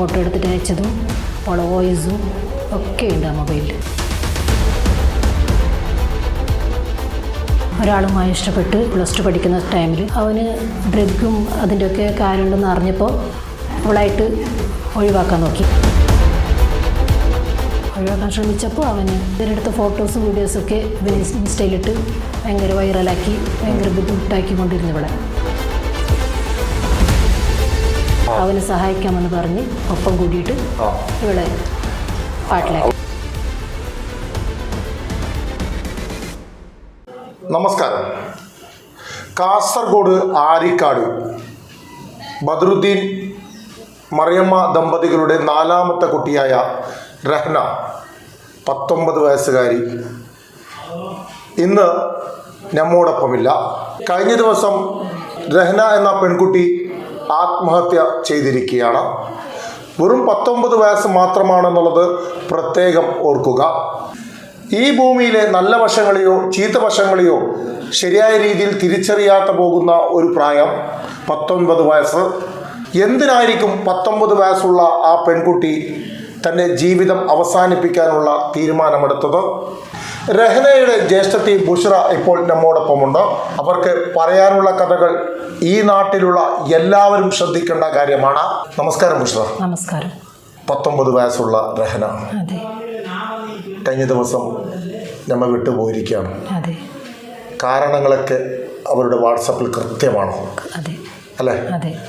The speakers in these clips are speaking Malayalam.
ഫോട്ടോ എടുത്തിട്ട് അയച്ചതും അവളെ വോയിസും ഒക്കെ ഉണ്ട് ആ മൊബൈലിൽ ഒരാളുമായി ഇഷ്ടപ്പെട്ട് പ്ലസ് ടു പഠിക്കുന്ന ടൈമിൽ അവന് ഡ്രഗും അതിന്റെയൊക്കെ കാര്യമുണ്ടെന്ന് അറിഞ്ഞപ്പോൾ അവളായിട്ട് ഒഴിവാക്കാൻ നോക്കി. ഒഴിവാക്കാൻ ശ്രമിച്ചപ്പോൾ അവന് ഇവരെടുത്ത ഫോട്ടോസും വീഡിയോസൊക്കെ ഇൻസ്റ്റയിലിട്ട് ഭയങ്കര വൈറലാക്കി ഭയങ്കര ബുദ്ധിമുട്ടാക്കി കൊണ്ടിരുന്നു ഇവിടെ അവന് സഹായിക്കാമെന്ന് പറഞ്ഞ് ഒപ്പം കൂടിയിട്ട് ഇവിടെ ഇവളെ പാട്ടിലാക്കി. നമസ്കാരം. കാസർഗോഡ് ആരിക്കാട്. ബദ്രുദ്ദീൻ മറിയമ്മ ദമ്പതികളുടെ നാലാമത്തെ കുട്ടിയായ രഹ്ന പത്തൊമ്പത് വയസ്സുകാരി. ഇന്ന് നമ്മോടൊപ്പമില്ല. കഴിഞ്ഞ ദിവസം രഹ്ന എന്ന പെൺകുട്ടി ആത്മഹത്യ ചെയ്തിരിക്കുകയാണ്. വെറും പത്തൊമ്പത് വയസ്സ് മാത്രമാണെന്നുള്ളത് പ്രത്യേകം ഓർക്കുക. ഈ ഭൂമിയിലെ നല്ല വശങ്ങളെയോ ചീത്ത വശങ്ങളെയോ ശരിയായ രീതിയിൽ തിരിച്ചറിയാത്ത പോകുന്ന ഒരു പ്രായം പത്തൊൻപത് വയസ്സ്. എന്തിനായിരിക്കും പത്തൊമ്പത് വയസ്സുള്ള ആ പെൺകുട്ടി തന്റെ ജീവിതം അവസാനിപ്പിക്കാനുള്ള തീരുമാനമെടുത്തത്? രഹനയുടെ ജ്യേഷ്ഠത്തി ബുഷ്ര ഇപ്പോൾ നമ്മോടൊപ്പമുണ്ട്. അവർക്ക് പറയാനുള്ള കഥകൾ ഈ നാട്ടിലുള്ള എല്ലാവരും ശ്രദ്ധിക്കേണ്ട കാര്യമാണ്. നമസ്കാരം ബുഷ്ര നമസ്കാരം. പത്തൊമ്പത് വയസ്സുള്ള രഹന. കഴിഞ്ഞ ദിവസം നമ്മ വിട്ടുപോയിരിക്കുകയാണ് കാരണങ്ങളൊക്കെ അവരുടെ വാട്സപ്പിൽ കൃത്യമാണ്. അല്ലേ?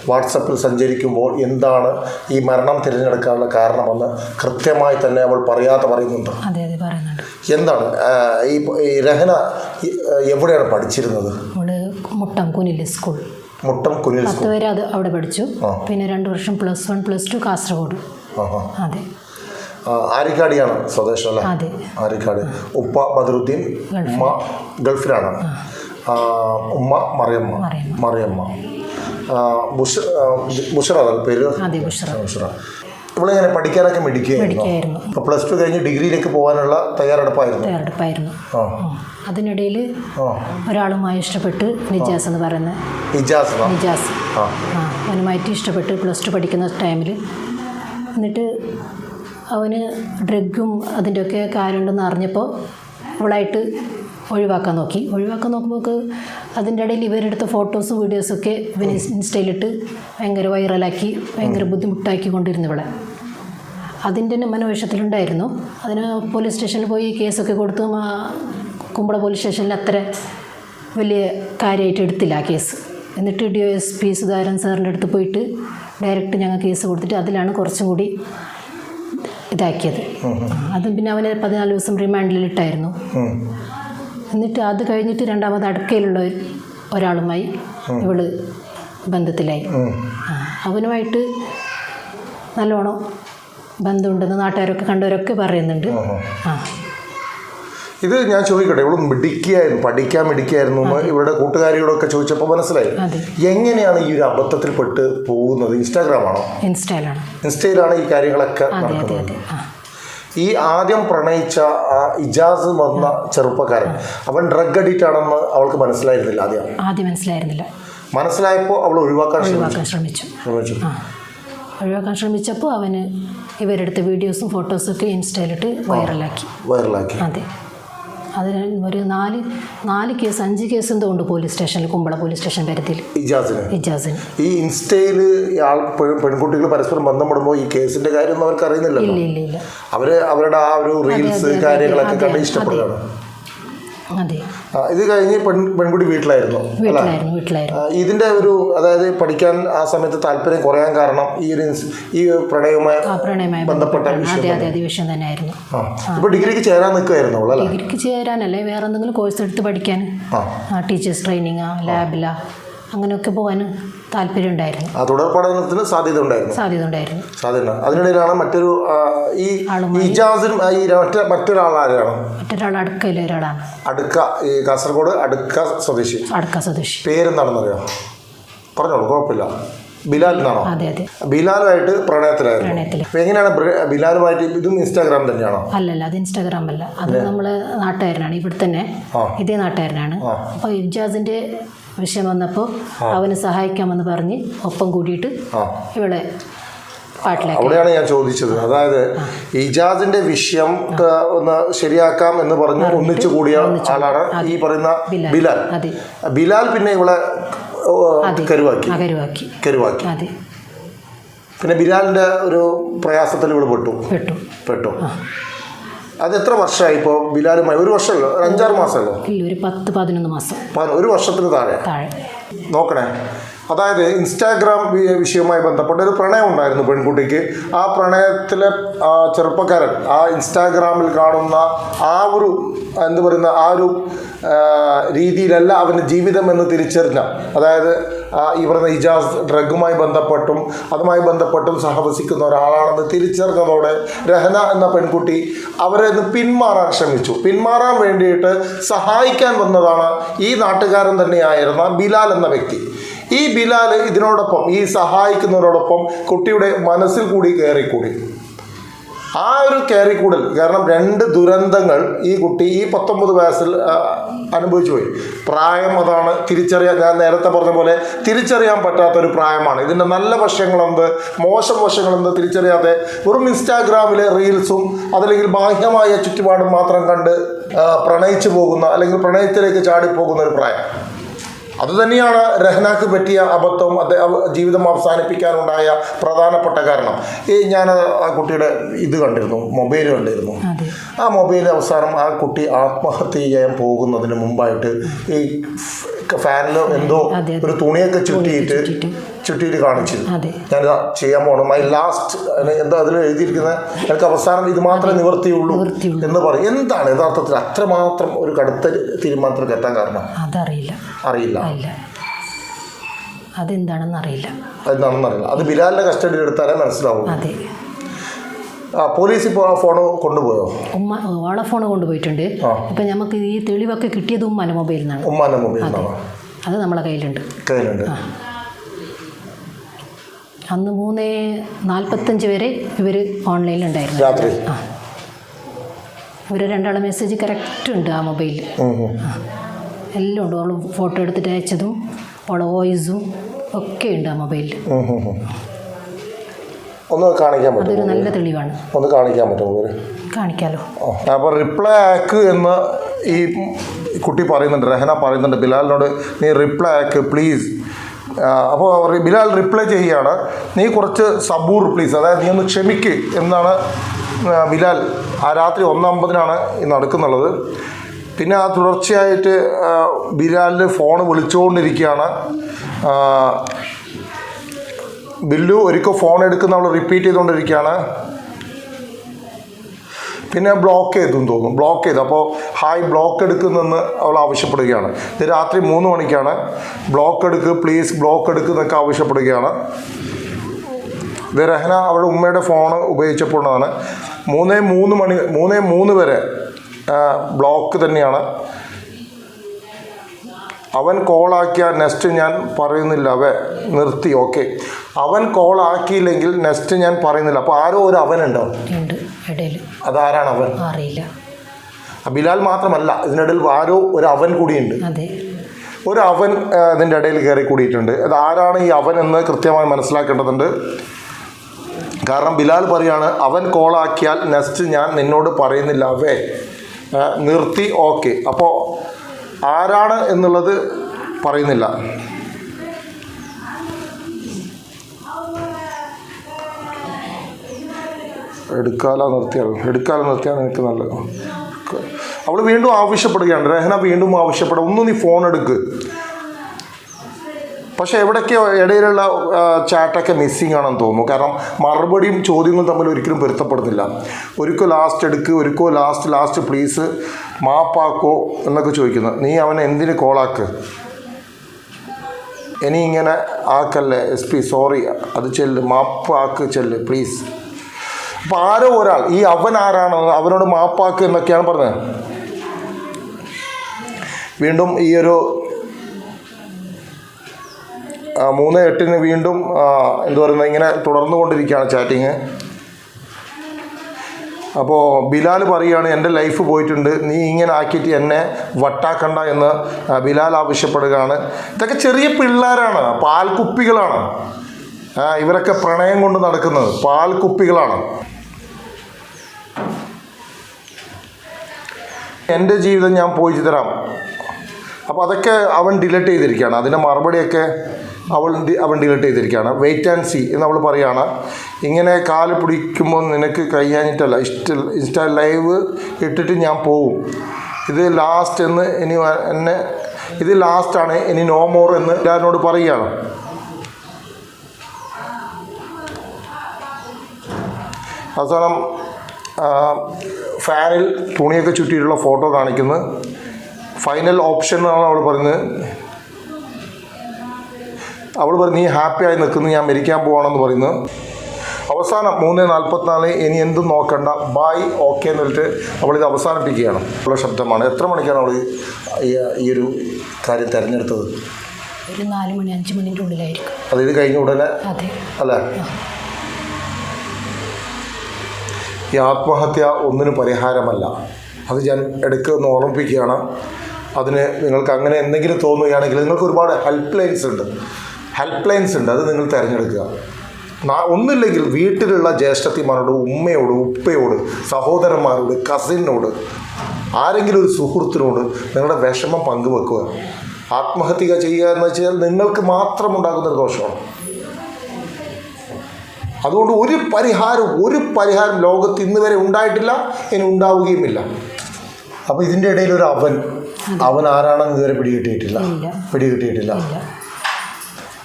വാട്സപ്പിൽ സഞ്ചരിക്കുമ്പോൾ എന്താണ് ഈ മരണം തിരഞ്ഞെടുക്കാനുള്ള കാരണമെന്ന് കൃത്യമായി തന്നെ അവൾ പറയാതെ പറയുന്നുണ്ട്. എന്താണ്? ഈ രഹന എവിടെയാണ് പഠിച്ചിരുന്നത്? മുട്ടം കുനിൽ സ്കൂൾ. മുട്ടം കുനിൽ പത്ത് വരെ അത് അവിടെ പഠിച്ചു. പിന്നെ രണ്ട് വർഷം plus one plus two Kasaragod. അതെ. ആരിക്കാടിയാണ് സ്വദേശം അല്ലേ? ആരിക്കാട് ഉപ്പ ബദറുദ്ദീൻ ഉമ്മ ഗൾഫിലാണ്. ഉമ്മ മറിയമ്മ. മറിയമ്മ. മുഷ മുഷറ ബുഷ ബുഷറ പേര്? ബുഷറ. ഇവളിങ്ങനെ പഠിക്കാനൊക്കെ മിടിക്കുകയായിരുന്നു അപ്പോൾ പ്ലസ് ടു കഴിഞ്ഞ് ഡിഗ്രിയിലേക്ക് പോകാനുള്ള തയ്യാറെടുപ്പായിരുന്നു. തയ്യാറെടുപ്പായിരുന്നു. അതിനിടയിൽ ഒരാളുമായി ഇഷ്ടപ്പെട്ട് നിജാസ് എന്ന് പറയുന്ന നിജാസ്. നിജാസ്. അവനുമായിട്ട് ഇഷ്ടപ്പെട്ട് പ്ലസ് ടു പഠിക്കുന്ന ടൈമിൽ എന്നിട്ട് അവന് ഡ്രഗും അതിന്റെയൊക്കെ കാര്യമുണ്ടെന്ന് അറിഞ്ഞപ്പോൾ അവളായിട്ട് ഒഴിവാക്കാൻ നോക്കി. ഒഴിവാക്കാൻ നോക്കുമ്പോൾ അതിന്റെ ഇടയിൽ ഇവരെടുത്ത ഫോട്ടോസും വീഡിയോസും ഒക്കെ ഇൻസ്റ്റയിലിട്ട് ഭയങ്കര വൈറലാക്കി ഭയങ്കര ബുദ്ധിമുട്ടാക്കി കൊണ്ടിരുന്നു ഇവിടെ അതിന്റെ മനോവേഷത്തിലുണ്ടായിരുന്നു അതിന് പോലീസ് സ്റ്റേഷനിൽ പോയി കേസൊക്കെ കൊടുത്തു. കുമ്പള പോലീസ് സ്റ്റേഷനിൽ അത്ര വലിയ കാര്യമായിട്ട് എടുത്തില്ല ആ കേസ്. എന്നിട്ട് ഡി എസ് പി സുധാകരൻ സാറിന്റെ അടുത്ത് പോയിട്ട് ഡയറക്റ്റ് ഞങ്ങൾ കേസ് കൊടുത്തിട്ട് അതിലാണ് കുറച്ചും കൂടി ഇതാക്കിയത്. അതും പിന്നെ അവനെ പതിനാല് ദിവസം റിമാൻഡിലിട്ടായിരുന്നു. എന്നിട്ട് അത് കഴിഞ്ഞിട്ട് രണ്ടാമത് അടുക്കയിലുള്ള ഒരാളുമായി ഇവൾ ബന്ധത്തിലായി. അവനുമായിട്ട് നല്ലോണം ബന്ധമുണ്ടെന്ന് നാട്ടുകാരൊക്കെ കണ്ടവരൊക്കെ പറയുന്നുണ്ട്. ആ. ഇത് ഞാൻ ചോദിക്കട്ടെ ഇവളും മിടിക്കുകയായിരുന്നു പഠിക്കാൻ മിടിക്കുകയായിരുന്നു എന്ന് ഇവരുടെ കൂട്ടുകാരിയോടൊക്കെ ചോദിച്ചപ്പോൾ മനസ്സിലായി. എങ്ങനെയാണ് ഈ ഒരു അബദ്ധത്തിൽ പെട്ട് പോകുന്നത് ഇൻസ്റ്റാഗ്രാമാണോ ഇൻസ്റ്റയിലാണ്. ഇൻസ്റ്റയിലാണ് ഈ കാര്യങ്ങളൊക്കെ നടക്കുന്നത്. ഈ ആദ്യം പ്രണയിച്ച ആ ഇജാസ് വന്ന ചെറുപ്പക്കാരൻ അവൻ ഡ്രഗ് അഡിക്റ്റ് ആണെന്ന് അവൾക്ക് മനസ്സിലായിരുന്നില്ല ആദ്യം. ആദ്യം മനസ്സിലായിരുന്നില്ല. മനസ്സിലായപ്പോൾ അവൾ ഒഴിവാക്കാൻ ശ്രമിച്ചു. ശ്രമിച്ചു. ഒഴിവാക്കാൻ ശ്രമിച്ചപ്പോൾ അവന് ഇവരെടുത്ത വീഡിയോസും ഫോട്ടോസും ഒക്കെ ഇൻസ്റ്റയിലിട്ട് വൈറലാക്കി. വൈറലാക്കി. അതെ. അതിന് ഒരു നാല് നാല് കേസ് അഞ്ച് കേസ് എന്തോ ഉണ്ട് പോലീസ് സ്റ്റേഷനിൽ കുമ്പള പോലീസ് സ്റ്റേഷൻ പരിധിയിൽ ഇജാസിന്? ഇജാസിന്. ഈ ഇൻസ്റ്റയിൽ പെൺകുട്ടികൾ പരസ്പരം ബന്ധപ്പെടുമ്പോൾ ഈ കേസിന്റെ കാര്യമൊന്നും അവർക്ക് അറിയുന്നില്ല ഇല്ല ഇല്ല ഇല്ല. അവർ അവരുടെ ആ ഒരു റീൽസ് കാര്യങ്ങളൊക്കെ കണ്ട് ഇഷ്ടപ്പെടുകയാണ്. അതെ. ഇത് കഴിഞ്ഞ് പെൺ പെൺകുട്ടി വീട്ടിലായിരുന്നു വീട്ടിലായിരുന്നു വീട്ടിലായിരുന്നു. ഇതിന്റെ ഒരു അതായത് പഠിക്കാൻ ആ സമയത്ത് താല്പര്യം കുറയാൻ കാരണം ഈ ഒരു ഈ പ്രണയവുമായി പ്രണയമായി ബന്ധപ്പെട്ട വിഷയം അതെ അതെ അതെ വിഷയം തന്നെയായിരുന്നു. ഇപ്പൊ ഡിഗ്രിക്ക് ചേരാൻ നിൽക്കുകയായിരുന്നു ഡിഗ്രിക്ക് ചേരാനല്ലേ വേറെ എന്തെങ്കിലും കോഴ്സ് എടുത്ത് പഠിക്കാൻ? ടീച്ചേഴ്സ് ട്രെയിനിങ്ങാ ലാബിലാ അങ്ങനെയൊക്കെ പോകാൻ താല്പര്യം ഉണ്ടായിരുന്നു ആ തുടർ പഠനത്തിന് സാധ്യത ഉണ്ടായിരുന്നു സാധ്യത. ഉണ്ടായിരുന്നു സാധ്യത അതിനിടയിലാണ് മറ്റൊരു ഈ. ഇജാസിനും ഈ മറ്റേ മറ്റൊരാൾ ആരാണ്? മറ്റൊരാൾ അടുക്കയിലെ ഒരാളാണ്. അടുക്ക ഈ കാസർഗോഡ് അടുക്ക സ്വദേശി. അടുക്ക സ്വദേശി. പേരെന്താണെന്നറിയാം? പറഞ്ഞോളൂ കുഴപ്പമില്ല. ബിലാൽ എന്നാണോ? ബിലാലുമായിട്ട് പ്രണയത്തിലായിരുന്നു. എങ്ങനെയാണ് ബിലാലുമായിട്ട് ഇതും ഇൻസ്റ്റാഗ്രാം തന്നെയാണോ? അല്ലല്ല അത് ഇൻസ്റ്റാഗ്രാം അല്ല? അത് നമ്മൾ നാട്ടുകാരനാണ് ഇവിടെ തന്നെ ഇതേ നാട്ടുകാരനാണ്. അപ്പൊ അപ്പോൾ വിഷയം വന്നപ്പോൾ അവന് സഹായിക്കാമെന്ന് പറഞ്ഞ് ഒപ്പം കൂടിയിട്ട് ഇവിടെ ഇവളെ അവിടെയാണ് ഞാൻ ചോദിച്ചത്. അതായത് ഇജാദിന്റെ വിഷയം ഒന്ന് ശരിയാക്കാം എന്ന് പറഞ്ഞ് ഒന്നിച്ചു കൂടിയ ആളാണ് ഈ പറയുന്ന ബിലാൽ. ബിലാൽ. പിന്നെ ഇവളെ അതെ. കരുവാക്കി. കരുവാക്കി. പിന്നെ ബിലാലിന്റെ ഒരു പ്രയാസത്തിൽ ഇവിടെ പെട്ടു. പെട്ടു. പെട്ടു. അത് എത്ര വർഷമായി ഇപ്പോൾ ബിലാലുമായി? ഒരു വർഷമല്ലോ? ഒരു അഞ്ചാറ് മാസമല്ലോ? ഇല്ല ഒരു പത്ത് പതിനൊന്ന് മാസം. ഒരു വർഷത്തിന് താഴെ? താഴെ. നോക്കണേ. അതായത് ഇൻസ്റ്റാഗ്രാം വിഷയവുമായി ബന്ധപ്പെട്ട ഒരു പ്രണയം ഉണ്ടായിരുന്നു പെൺകുട്ടിക്ക്. ആ പ്രണയത്തിലെ ചെറുപ്പക്കാരൻ ആ ഇൻസ്റ്റാഗ്രാമിൽ കാണുന്ന ആ ഒരു എന്ത് പറയുന്ന ആ ഒരു രീതിയിലല്ല അവന്റെ ജീവിതം എന്ന് തിരിച്ചറിഞ്ഞ. അതായത് ഈ പറയുന്ന ഇജാസ് ഡ്രഗുമായി ബന്ധപ്പെട്ടും അതുമായി ബന്ധപ്പെട്ടും സഹവസിക്കുന്ന ഒരാളാണെന്ന് തിരിച്ചറിഞ്ഞതോടെ രഹന എന്ന പെൺകുട്ടി അവരെ നിന്ന് പിന്മാറാൻ ശ്രമിച്ചു. പിന്മാറാൻ വേണ്ടിയിട്ട് സഹായിക്കാൻ വന്നതാണ് ഈ നാട്ടുകാരൻ തന്നെയായിരുന്ന ബിലാൽ എന്ന വ്യക്തി. ഈ ബിലാൽ ഇതിനോടൊപ്പം ഈ സഹായിക്കുന്നവരോടൊപ്പം കുട്ടിയുടെ മനസ്സിൽ കൂടി കയറിക്കൂടി. ആ ഒരു കയറിക്കൂടൽ കാരണം രണ്ട് ദുരന്തങ്ങൾ ഈ കുട്ടി ഈ പത്തൊമ്പത് വയസ്സിൽ അനുഭവിച്ചു പോയി. പ്രായം അതാണ് തിരിച്ചറിയാൻ ഞാൻ നേരത്തെ പറഞ്ഞ പോലെ തിരിച്ചറിയാൻ പറ്റാത്ത ഒരു പ്രായമാണ്. ഇതിന്റെ നല്ല വശങ്ങളെന്ത് മോശം വശങ്ങളെന്ത് തിരിച്ചറിയാതെ വെറും ഇൻസ്റ്റാഗ്രാമിലെ റീൽസും അതല്ലെങ്കിൽ ബാഹ്യമായ ചുറ്റുപാടും മാത്രം കണ്ട് പ്രണയിച്ചു പോകുന്ന അല്ലെങ്കിൽ പ്രണയത്തിലേക്ക് ചാടിപ്പോകുന്ന ഒരു പ്രായം. അതുതന്നെയാണ് രഹ്നാക്ക് പറ്റിയ അബദ്ധവും അദ്ദേഹം ജീവിതം അവസാനിപ്പിക്കാനുണ്ടായ പ്രധാനപ്പെട്ട കാരണം. ഈ ഞാൻ ആ കുട്ടിയുടെ ഇത് കണ്ടിരുന്നു മൊബൈൽ കണ്ടിരുന്നു. ആ മൊബൈൽ അവസാനം ആ കുട്ടി ആത്മഹത്യ ചെയ്യാൻ പോകുന്നതിന് മുമ്പായിട്ട് ഈ ഫാനിലോ എന്തോ. ഒരു തുണിയൊക്കെ ചുറ്റിയിട്ട്. ചുറ്റിയിട്ട് കാണിച്ചിരുന്നു. ഞാനിതാ ചെയ്യാൻ പോകണം മൈ ലാസ്റ്റ് എന്താ അതിൽ എഴുതിയിരിക്കുന്നത് എനിക്ക് അവസാനം ഇത് മാത്രമേ നിവർത്തിയുള്ളൂ. എന്ന് പറയും. എന്താണ് യഥാർത്ഥത്തിൽ അത്രമാത്രം ഒരു കടുത്ത തീരുമാനത്തിലേക്ക് എത്താൻ കാരണം? അതറിയില്ല. അറിയില്ല. അതെന്താണെന്ന് അറിയില്ല. എന്താണെന്ന് അറിയില്ല. അത് ബിലാലിന്റെ കസ്റ്റഡിയിൽ എടുത്താലേ മനസ്സിലാവും അതെ. പോലീസ് ഇപ്പോൾ ആ ഫോൺ കൊണ്ടുപോയോ? ഉമ്മ ഓളെ ഫോൺ കൊണ്ടുപോയിട്ടുണ്ട്. അപ്പം നമുക്ക് ഈ തെളിവൊക്കെ കിട്ടിയത് ഉമ്മാന്റെ മൊബൈലിൽ നിന്നാണ്. ഉമ്മാന മൊബൈലിൽ നിന്നാണ്? അത് നമ്മളെ കയ്യിലുണ്ട്. കയ്യിലുണ്ട്. അന്ന് മൂന്ന് നാൽപ്പത്തഞ്ച് വരെ ഇവർ ഓൺലൈനിലുണ്ടായിരുന്നു രാത്രി. ആ. ഇവർ രണ്ടാളെ മെസ്സേജ് കറക്റ്റ് ഉണ്ട് ആ മൊബൈലിൽ. എല്ലാം ഉണ്ട്. അവൾ ഫോട്ടോ എടുത്തിട്ട് അയച്ചതും അവളെ വോയിസും ഒക്കെ ഉണ്ട് ആ മൊബൈലിൽ. ഒന്ന് കാണിക്കാൻ അതൊരു പറ്റുമോ നല്ല തെളിവാണ്. ഒന്ന് കാണിക്കാൻ പറ്റുമോ മൊബൈൽ കാണിക്കാലോ. അപ്പോൾ റിപ്ലൈ ആക്ക് എന്ന് ഈ കുട്ടി പറയുന്നുണ്ട് രഹന പറയുന്നുണ്ട് ബിലാലിനോട് നീ റിപ്ലൈ ആക്ക് പ്ലീസ് അപ്പോൾ ബിലാൽ റിപ്ലൈ ചെയ്യുകയാണ്. നീ കുറച്ച് സബൂർ പ്ലീസ് അതായത് നീ ഒന്ന് ക്ഷമിക്ക് എന്നാണ് ബിലാൽ ആ രാത്രി ഒന്നമ്പതിനാണ് നടക്കുന്നുള്ളത് പിന്നെ ആ തുടർച്ചയായിട്ട് ബിലാലിന്റെ ഫോൺ വിളിച്ചുകൊണ്ടിരിക്കുകയാണ്. ബില്ലു ഒരിക്കൽ ഫോൺ എടുക്കുന്ന അവൾ റിപ്പീറ്റ് ചെയ്തുകൊണ്ടിരിക്കുകയാണ്. പിന്നെ ബ്ലോക്ക് ചെയ്തു എന്ന് തോന്നുന്നു. ബ്ലോക്ക് ചെയ്തു. അപ്പോൾ ഹായ് ബ്ലോക്ക് എടുക്കുന്നെന്ന് അവൾ ആവശ്യപ്പെടുകയാണ്. ഇത് രാത്രി മൂന്ന് മണിക്കാണ്. ബ്ലോക്ക് എടുക്ക് പ്ലീസ് ബ്ലോക്ക് എടുക്കുന്നൊക്കെ ആവശ്യപ്പെടുകയാണ്. ഇത് രഹന അവളുടെ ഉമ്മയുടെ ഫോൺ ഉപയോഗിച്ചപ്പോഴാണ്. മൂന്നേ മൂന്ന് മണി മൂന്നേ മൂന്ന് വരെ ബ്ലോക്ക് തന്നെയാണ്. അവൻ കോളാക്കിയ നെക്സ്റ്റ് ഞാൻ പറയുന്നില്ല അവ നിർത്തി ഓക്കെ അവൻ കോളാക്കിയില്ലെങ്കിൽ നെക്സ്റ്റ് ഞാൻ പറയുന്നില്ല. അപ്പോൾ ആരോ ഒരു അവനുണ്ടോ. ഉണ്ട് ഇടയിൽ അതാരാണ് അവൻ? അറിയില്ല. ബിലാൽ മാത്രമല്ല ഇതിനിടയിൽ ആരോ ഒരു അവൻ കൂടിയുണ്ട്. ഒരു അവൻ ഇതിന്റെ ഇടയിൽ കയറി കൂടിയിട്ടുണ്ട്. അത് ആരാണ് ഈ അവൻ എന്ന് കൃത്യമായി മനസ്സിലാക്കേണ്ടതുണ്ട്. കാരണം ബിലാൽ പറയാണ് അവൻ കോളാക്കിയാൽ നെക്സ്റ്റ് ഞാൻ നിന്നോട് പറയുന്നില്ല അവേ. നിർത്തി ഓക്കെ അപ്പോൾ ആരാണ് എന്നുള്ളത് പറയുന്നില്ല. എടുക്കാല നിർത്തിയാലോ എടുക്കാല നിർത്തിയാൽ എനിക്ക് നല്ലത് അവൾ വീണ്ടും ആവശ്യപ്പെടുകയാണ്. രഹന വീണ്ടും ആവശ്യപ്പെടുക ഒന്ന് നീ ഫോൺ എടുക്ക്. പക്ഷെ എവിടെയൊക്കെ ഇടയിലുള്ള ചാറ്റൊക്കെ മിസ്സിങ് ആണെന്ന് തോന്നുന്നു. കാരണം മറുപടിയും ചോദ്യങ്ങളും തമ്മിൽ ഒരിക്കലും പൊരുത്തപ്പെടുന്നില്ല. ഒരിക്കൽ ലാസ്റ്റ് എടുക്ക് ഒരിക്കൽ ലാസ്റ്റ് ലാസ്റ്റ് പ്ലീസ് മാപ്പാക്കോ എന്നൊക്കെ ചോദിക്കുന്നു. നീ അവനെ എന്തിന് കോളാക്ക് ഇനി ഇങ്ങനെ ആക്കല്ലേ? എസ് പി സോറി അത് ചെല്ല്. മാപ്പാക്ക് ചെല്ല് പ്ലീസ് അപ്പോൾ ആരോ ഒരാൾ ഈ അവൻ ആരാണ്? അവനോട് മാപ്പാക്ക് എന്നൊക്കെയാണ് പറഞ്ഞത്. വീണ്ടും ഈ ഒരു മൂന്ന് എട്ടിന് വീണ്ടും എന്ത് പറയുന്നത് ഇങ്ങനെ തുടർന്നു കൊണ്ടിരിക്കുകയാണ് ചാറ്റിങ് അപ്പോൾ ബിലാൽ പറയുകയാണ് എന്റെ ലൈഫ് പോയിട്ടുണ്ട്. നീ ഇങ്ങനെ ആക്കിയിട്ട് എന്നെ വട്ടാക്കണ്ട എന്ന് ബിലാൽ ആവശ്യപ്പെടുകയാണ്. ഇതൊക്കെ ചെറിയ പിള്ളേരാണ് പാൽക്കുപ്പികളാണ്. ഇവരൊക്കെ പ്രണയം കൊണ്ട് നടക്കുന്നത് പാൽക്കുപ്പികളാണ്. എന്റെ ജീവിതം ഞാൻ പോയിച്ചു തരാം. അപ്പോൾ അതൊക്കെ അവൻ ഡിലീറ്റ് ചെയ്തിരിക്കുകയാണ്. അതിന്റെ മറുപടിയൊക്കെ അവൾ അവണ്ടി ഡിലീറ്റ് ചെയ്തിരിക്കുകയാണ്. വെയിറ്റ് ആൻഡ് സി എന്ന് അവൾ പറയുകയാണ് ഇങ്ങനെ കാൽ പിടിക്കുമ്പോൾ നിനക്ക് കഴിയാഞ്ഞിട്ടല്ല ഇഷ്ട ഇൻസ്റ്റാ ലൈവ് ഇട്ടിട്ട് ഞാൻ പോവും. ഇത് ലാസ്റ്റ് എന്ന് ഇനി എന്നെ ഇത് ലാസ്റ്റാണ് ഇനി നോ മോർ എന്ന് എല്ലാവരോട് പറയുകയാണ്. അവസാനം ഫാനിൽ തുണിയൊക്കെ ചുറ്റിയിട്ടുള്ള ഫോട്ടോ കാണിക്കുന്നു. ഫൈനൽ ഓപ്ഷൻ എന്നാണ് അവൾ പറയുന്നത്. അവൾ പറഞ്ഞു നീ ഹാപ്പിയായി നിൽക്കുന്നു ഞാൻ മരിക്കാൻ പോവാണെന്ന് പറയുന്നു. അവസാനം മൂന്ന് നാൽപ്പത്തിനാല് ഇനി എന്തും നോക്കണ്ട ബായ് ഓക്കെ എന്ന് പറഞ്ഞിട്ട് അവളിത് അവസാനിപ്പിക്കുകയാണ്. ഉള്ള ശബ്ദമാണ്. എത്ര മണിക്കാണ് അവൾ ഈ ഈ ഒരു കാര്യം തിരഞ്ഞെടുത്തത്? ഒരു നാല് മണി അഞ്ച് മണിന്റെ ഉള്ളിലായിരിക്കും. അത് ഇത് കഴിഞ്ഞ ഉടനെ? അതെ. അല്ലേ? ഈ ആത്മഹത്യ ഒന്നിനും പരിഹാരമല്ല. അത് ഞാൻ എടുക്കുമെന്ന് ഓർമ്മിപ്പിക്കുകയാണ്. അതിന് നിങ്ങൾക്ക് അങ്ങനെ എന്തെങ്കിലും തോന്നുകയാണെങ്കിൽ നിങ്ങൾക്ക് ഒരുപാട് ഹെൽപ്പ് ലൈൻസ് ഉണ്ട്. ഹെൽപ്പ് ലൈൻസ് ഉണ്ട് അത് നിങ്ങൾ തിരഞ്ഞെടുക്കുക. ഒന്നില്ലെങ്കിൽ വീട്ടിലുള്ള ജ്യേഷ്ഠത്തിമാരോട് ഉമ്മയോട് ഉപ്പയോട് സഹോദരന്മാരോട് കസിനോട് ആരെങ്കിലും ഒരു സുഹൃത്തിനോട് നിങ്ങളുടെ വിഷമം പങ്കുവെക്കുക. ആത്മഹത്യ ചെയ്യുക എന്ന് വെച്ചാൽ നിങ്ങൾക്ക് മാത്രം ഉണ്ടാകുന്നൊരു ദോഷമാണ്. അതുകൊണ്ട് ഒരു പരിഹാരം ഒരു പരിഹാരം ലോകത്ത് ഇന്ന് വരെ ഉണ്ടായിട്ടില്ല ഇനി ഉണ്ടാവുകയുമില്ല. അപ്പോൾ ഇതിന്റെ ഇടയിൽ ഒരു അവൻ അവൻ ആരാണെന്ന് ഇതുവരെ പിടികിട്ടിയിട്ടില്ല. പിടികിട്ടിയിട്ടില്ല.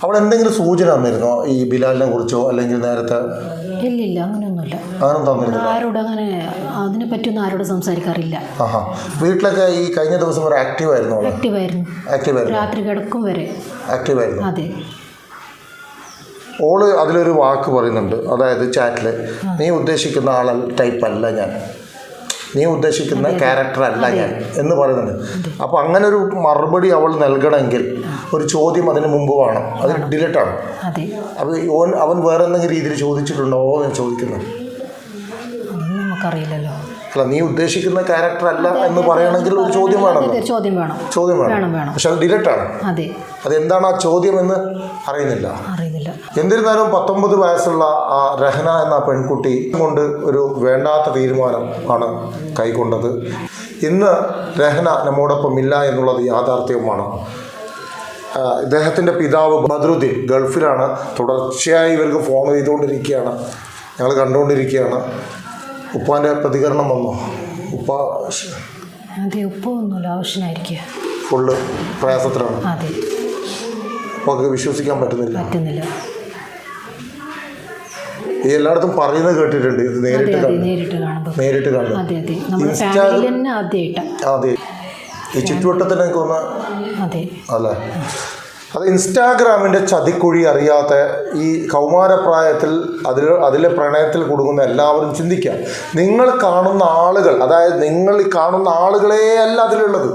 അവൾ എന്തെങ്കിലും സൂചന തന്നിരുന്നോ? ഈ ബിലാലിനെ കുറിച്ചോ അല്ലെങ്കിൽ നേരത്തെ ഇല്ല ഇല്ല അങ്ങനെയൊന്നുമില്ല. അങ്ങനെ തന്നിരുന്നില്ല? ആരോട് അങ്ങനെ അതിനെ പറ്റിയൊന്നും ആരോട് സംസാരിക്കാറില്ല. ആഹാ. വീട്ടിലൊക്കെ ഈ കഴിഞ്ഞ ദിവസം ഒരു ആക്റ്റീവ് ആയിരുന്നു? ആക്റ്റീവ് ആയിരുന്നു? രാത്രി കിടക്കും വരെ. ആക്റ്റീവ് ആയിരുന്നു. അതെ. ഓൾ അതിലൊരു വാക്ക് പറയുന്നുണ്ട്. അതായത് ചാറ്റിൽ നീ ഉദ്ദേശിക്കുന്ന ആളല്ല ടൈപ്പ് അല്ല ഞാൻ. നീ ഉദ്ദേശിക്കുന്ന ക്യാരക്ടർ അല്ല ഞാൻ എന്ന് പറയുന്നുണ്ട്. അപ്പോൾ അങ്ങനെ ഒരു മറുപടി അവൾ നൽകണമെങ്കിൽ ഒരു ചോദ്യം അതിന് മുമ്പ് വേണം. അത് ഡിലീറ്റാണ് അതെ. അപ്പോൾ ഓൻ അവൻ വേറെ എന്തെങ്കിലും രീതിയിൽ ചോദിച്ചിട്ടുണ്ടോ എന്ന് ചോദിക്കുന്നത്. നമുക്കറിയില്ലല്ലോ. അല്ല നീ ഉദ്ദേശിക്കുന്ന ക്യാരക്ടർ അല്ല എന്ന് പറയണമെങ്കിൽ ഒരു ചോദ്യം വേണം ചോദ്യം വേണം. ചോദ്യം വേണം. പക്ഷെ അത് ആണ്. അതെ. അതെന്താണ് ആ ചോദ്യം എന്ന് അറിയുന്നില്ല. അറിയുന്നില്ല. എന്നിരുന്നാലും പത്തൊമ്പത് വയസ്സുള്ള ആ രഹന എന്ന പെൺകുട്ടി കൊണ്ട് ഒരു വേണ്ടാത്ത തീരുമാനം ആണ് കൈക്കൊണ്ടത്. ഇന്ന് രഹന നമ്മോടൊപ്പം ഇല്ല എന്നുള്ളത് യാഥാർത്ഥ്യവുമാണ്. ഇദ്ദേഹത്തിന്റെ ഇദ്ദേഹത്തിന്റെ പിതാവ് ബദ്രുദ്ദീൻ ഗൾഫിലാണ്. തുടർച്ചയായി ഇവർക്ക് ഫോൺ ചെയ്തുകൊണ്ടിരിക്കുകയാണ്. ഞങ്ങൾ കണ്ടുകൊണ്ടിരിക്കുകയാണ്. ഉപ്പാന്റെ പ്രതികരണം വന്നോ? ഉപ്പ അതെ ഉപ്പ ഒന്നുമില്ല ആവശ്യമായിരിക്കുക ഫുള്ള് പ്രയാസത്തിലാണ്. അതെ. ഉപ്പൊക്കെ വിശ്വസിക്കാൻ പറ്റുന്നില്ല. പറ്റുന്നില്ല. ഈ എല്ലായിടത്തും പറയുന്നത് കേട്ടിട്ടുണ്ട്. ഇത് നേരിട്ട് നേരിട്ട് കാണുമ്പോൾ അതെ അതെ. ഈ ചുറ്റുവട്ടത്തിനൊക്കെ ഒന്ന് അതെ. അല്ലേ? അത് ഇൻസ്റ്റാഗ്രാമിന്റെ ചതിക്കുഴി അറിയാത്ത ഈ കൗമാരപ്രായത്തിൽ അതിൽ അതിലെ പ്രണയത്തിൽ കുടുങ്ങുന്ന എല്ലാവരും ചിന്തിക്കുക നിങ്ങൾ കാണുന്ന ആളുകൾ അതായത് നിങ്ങൾ കാണുന്ന ആളുകളേ അല്ല അതിലുള്ളത്.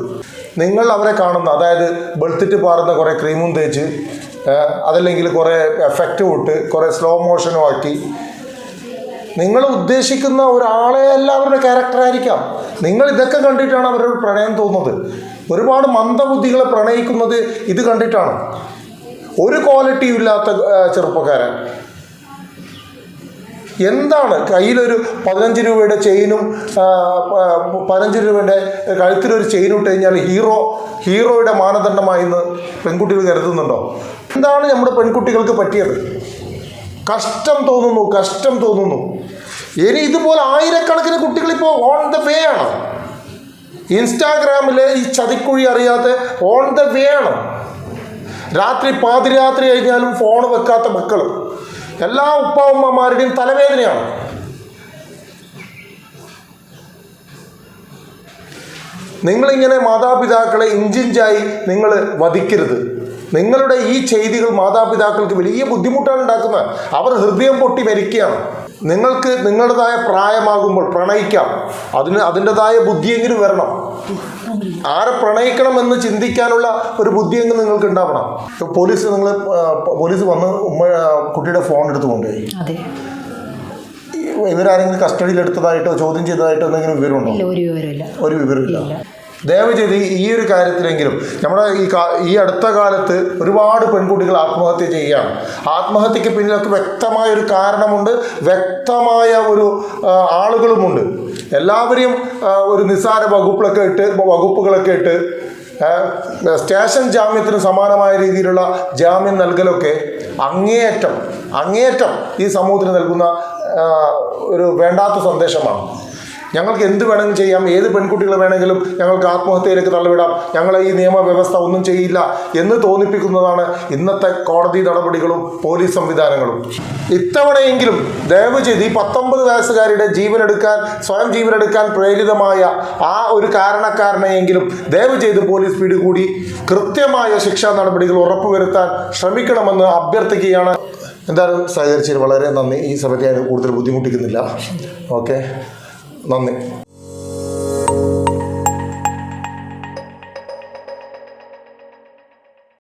നിങ്ങൾ അവരെ കാണുന്ന അതായത് വെളുത്തിട്ട് പാറുന്ന കുറേ ക്രീമും തേച്ച് അതല്ലെങ്കിൽ കുറേ എഫക്റ്റ് വിട്ട് കുറേ സ്ലോ മോഷനും ആക്കി. നിങ്ങൾ ഉദ്ദേശിക്കുന്ന ഒരാളെ അല്ല അവരുടെ ക്യാരക്ടറായിരിക്കാം നിങ്ങൾ ഇതൊക്കെ കണ്ടിട്ടാണ് അവരുടെ പ്രണയം തോന്നുന്നത്. ഒരുപാട് മന്ദബുദ്ധികളെ പ്രണയിക്കുന്നത് ഇത് കണ്ടിട്ടാണ്. ഒരു ക്വാളിറ്റിയും ഇല്ലാത്ത ചെറുപ്പക്കാരൻ. എന്താണ് കയ്യിലൊരു പതിനഞ്ച് രൂപയുടെ ചെയിനും പതിനഞ്ച് രൂപയുടെ കഴുത്തിലൊരു ചെയിൻ ഇട്ട് കഴിഞ്ഞാൽ ഹീറോ ഹീറോയുടെ മാനദണ്ഡമായി എന്ന് പെൺകുട്ടികൾ കരുതുന്നുണ്ടോ? എന്താണ് നമ്മുടെ പെൺകുട്ടികൾക്ക് പറ്റിയത്? കഷ്ടം തോന്നുന്നു കഷ്ടം തോന്നുന്നു. ഇനി ഇതുപോലെ ആയിരക്കണക്കിന് കുട്ടികൾ ഇപ്പോൾ ഓൺ ദ വേ ആണ്. ഇൻസ്റ്റാഗ്രാമിലെ ഈ ചതിക്കുഴി അറിയാതെ ഓൺ ദ വേ ആണ് രാത്രി പാതിരാത്രി കഴിഞ്ഞാലും ഫോൺ വെക്കാത്ത മക്കൾ എല്ലാ ഉപ്പാവുമ്മമാരുടെയും തലവേദനയാണ്. നിങ്ങളിങ്ങനെ മാതാപിതാക്കളെ ഇഞ്ചിഞ്ചായി നിങ്ങൾ വധിക്കരുത്. നിങ്ങളുടെ ഈ ചെയ്തികൾ മാതാപിതാക്കൾക്ക് വലിയ ബുദ്ധിമുട്ടാണ് ഉണ്ടാക്കുന്നത്. അവർ ഹൃദയം പൊട്ടി മരിക്കുകയാണ്. നിങ്ങൾക്ക് നിങ്ങളുടേതായ പ്രായമാകുമ്പോൾ പ്രണയിക്കാം. അതിന് അതിന്റെതായ ബുദ്ധിയെങ്കിലും വരണം. ആരെ പ്രണയിക്കണം എന്ന് ചിന്തിക്കാനുള്ള ഒരു ബുദ്ധിയെങ്കിലും നിങ്ങൾക്ക് ഉണ്ടാവണം. പോലീസ് നിങ്ങൾ പോലീസ് വന്ന് ഉമ്മ കുട്ടിയുടെ ഫോൺ എടുത്ത് കൊണ്ടുപോയി. ഇവരാരെങ്കിലും കസ്റ്റഡിയിൽ എടുത്തതായിട്ടോ ചോദ്യം ചെയ്തതായിട്ടോ എന്തെങ്കിലും വിവരമുണ്ടോ? ഒരു വിവരമില്ല. ദയവ് ചെയ്ത് ഈ- ഒരു കാര്യത്തിലെങ്കിലും നമ്മുടെ ഈ ഈ അടുത്ത കാലത്ത് ഒരുപാട് പെൺകുട്ടികൾ ആത്മഹത്യ ചെയ്യുകയാണ്. ആത്മഹത്യക്ക് പിന്നിലൊക്കെ വ്യക്തമായ ഒരു കാരണമുണ്ട് വ്യക്തമായ ഒരു ആളുകളുമുണ്ട്. എല്ലാവരെയും ഒരു നിസ്സാര വകുപ്പിലൊക്കെ ഇട്ട് വകുപ്പുകളൊക്കെ ഇട്ട് സ്റ്റേഷൻ ജാമ്യത്തിന് സമാനമായ രീതിയിലുള്ള ജാമ്യം നൽകലൊക്കെ അങ്ങേയറ്റം അങ്ങേയറ്റം ഈ സമൂഹത്തിന് നൽകുന്ന ഒരു വേണ്ടാത്ത സന്ദേശമാണ്. ഞങ്ങൾക്ക് എന്ത് വേണമെങ്കിലും ചെയ്യാം. ഏത് പെൺകുട്ടികളെ വേണമെങ്കിലും ഞങ്ങൾക്ക് ആത്മഹത്യയിലേക്ക് തള്ളിവിടാം. ഞങ്ങളെ ഈ നിയമവ്യവസ്ഥ ഒന്നും ചെയ്യില്ല എന്ന് തോന്നിപ്പിക്കുന്നതാണ് ഇന്നത്തെ കോടതി നടപടികളും പോലീസ് സംവിധാനങ്ങളും. ഇത്തവണയെങ്കിലും ദയവ് ചെയ്ത് ഈ പത്തൊമ്പത് വയസ്സുകാരുടെ ജീവനെടുക്കാൻ സ്വയം ജീവനെടുക്കാൻ പ്രേരിതമായ ആ ഒരു കാരണക്കാരനെയെങ്കിലും ദയവ് ചെയ്ത് പോലീസ് പിടികൂടി കൃത്യമായ ശിക്ഷാ നടപടികൾ ഉറപ്പുവരുത്താൻ ശ്രമിക്കണമെന്ന് അഭ്യർത്ഥിക്കുകയാണ്. എന്തായാലും സഹകരിച്ചതിന് വളരെ നന്ദി. ഈ സമയത്ത് ഞാൻ കൂടുതൽ ബുദ്ധിമുട്ടിക്കുന്നില്ല. ഓക്കെ. നന്ദി.